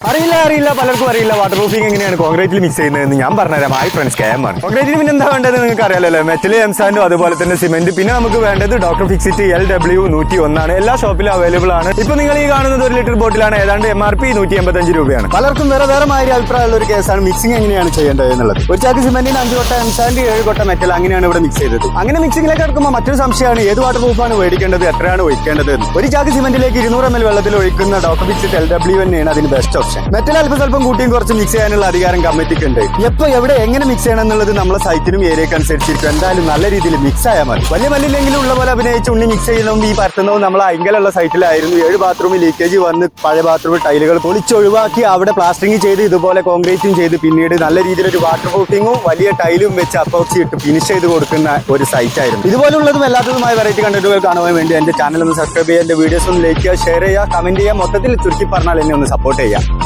Bye. അറിയില്ല അറിയില്ല. പലർക്കും അറിയില്ല. വാട്ടർ പ്രൂഫിംഗ് എങ്ങനെയാണ് കോൺക്രീറ്റിൽ മിക്സ് ചെയ്യുന്നതെന്ന് ഞാൻ പറഞ്ഞുതരാം. ഹായ് ഫ്രണ്ട്സ് സ്കാം കോൺക്രീറ്റിൽ പിന്നെ എന്താ വേണ്ടത് നിങ്ങൾക്ക് അറിയാലോ മെറ്റൽ എംസാൻഡും അതുപോലെ തന്നെ സിമെന്റ് പിന്നെ നമുക്ക് വേണ്ടത് ഡോക്ടർ ഫിക്സിറ്റ് എൽ ഡബ്ല്യു നൂറ്റി ഒന്നാണ്. എല്ലാ ഷോപ്പിലും അവൈലബിൾ ആണ്. ഇപ്പൊ നിങ്ങൾ ഈ കാണുന്നത് ഒരു ലിറ്റർ ബോട്ടിലാണ് ഏതാണ്ട് എം ആർ പി നൂറ്റി എൺപത്തഞ്ച് രൂപയാണ്. പലർക്കും വേറെ വേറെ മാതിരി അഭിപ്രായമുള്ള ഒരു കേസാണ് മിക്സിംഗ് എങ്ങനെയാണ് ചെയ്യേണ്ടത് എന്നുള്ളത്. ഒരു ചാക്ക് സിമെന്റിന് അഞ്ച് കൊട്ട എംസാൻഡ് ഏഴ് കൊട്ട മെറ്റൽ അങ്ങനെയാണ് ഇവിടെ മിക്സ് ചെയ്തത്. അങ്ങനെ മിക്സിംഗിലേക്ക് എടുക്കുമ്പോൾ മറ്റൊരു സംശയമാണ് ഏത് വാട്ടർ പ്രൂഫാണ് മേടിക്കേണ്ടത് എത്രയാണ് ഒഴിക്കേണ്ടത്. ഒരു ചാക്ക് സിമെന്റിലേക്ക് ഇരുന്നൂറ് എം എൽ വെള്ളത്തിൽ ഒഴിക്കുന്ന ഡോക്ടർ ഫിക്സിറ്റ് എൽ ഡബ്ല്യു തന്നെയാണ് അതിന് ബെസ്റ്റ് ഓപ്ഷൻ മെറ്റൽ അല്പം സ്വല്പം കൂട്ടിയും കുറച്ച് മിക്സ് ചെയ്യാനുള്ള അധികാരം കമ്മിറ്റിക്ക് ഉണ്ട്. എപ്പോ എവിടെ എങ്ങനെ മിക്സ് ചെയ്യണം എന്നുള്ളത് നമ്മളെ സൈറ്റിനും ഏരിയക്ക് അനുസരിച്ചിരിക്കും. എന്തായാലും നല്ല രീതിയിൽ മിക്സ് ആയാൽ മതി. വലിയ മല്ലില്ലെങ്കിലും ഉള്ള പോലെ അഭിനയിച്ച് ഉണ്ണി മിക്സ് ചെയ്യുന്നതും ഈ പരത്തുന്നതും നമ്മൾ അയങ്കലുള്ള സൈറ്റിലായിരുന്നു ഏഴ് ബാത്റൂമിൽ ലീക്കേജ് വന്ന് പഴയ ബാത്റൂമിൽ ടൈലുകൾ പൊളിച്ചൊഴിവാക്കി അവിടെ പ്ലാസ്റ്ററിംഗ് ചെയ്ത് ഇതുപോലെ കോൺക്രീറ്റും ചെയ്ത് പിന്നീട് നല്ല രീതിയിൽ ഒരു വാട്ടർ പ്രൂഫിങ്ങും വലിയ ടൈലും വെച്ച് അപ്പോക്സി ഇട്ട് ഫിനിഷ് ചെയ്ത് കൊടുക്കുന്ന ഒരു സൈറ്റ് ആയിരുന്നു. ഇതുപോലുള്ളതും എല്ലാത്തതുമായ വെറൈറ്റി കണ്ടന്റുകൾ കാണുവാൻ വേണ്ടി എന്റെ ചാനൽ ഒന്ന് സബ്സ്ക്രൈബ് ചെയ്യുക. എന്റെ വീഡിയോസ് ഒന്ന് ലൈക്ക് ചെയ്യുക ഷെയർ ചെയ്യുക കമന്റ് ചെയ്യുക. മൊത്തത്തിൽ ചുരുക്കി പറഞ്ഞാൽ എന്നെ ഒന്ന് സപ്പോർട്ട് ചെയ്യുക.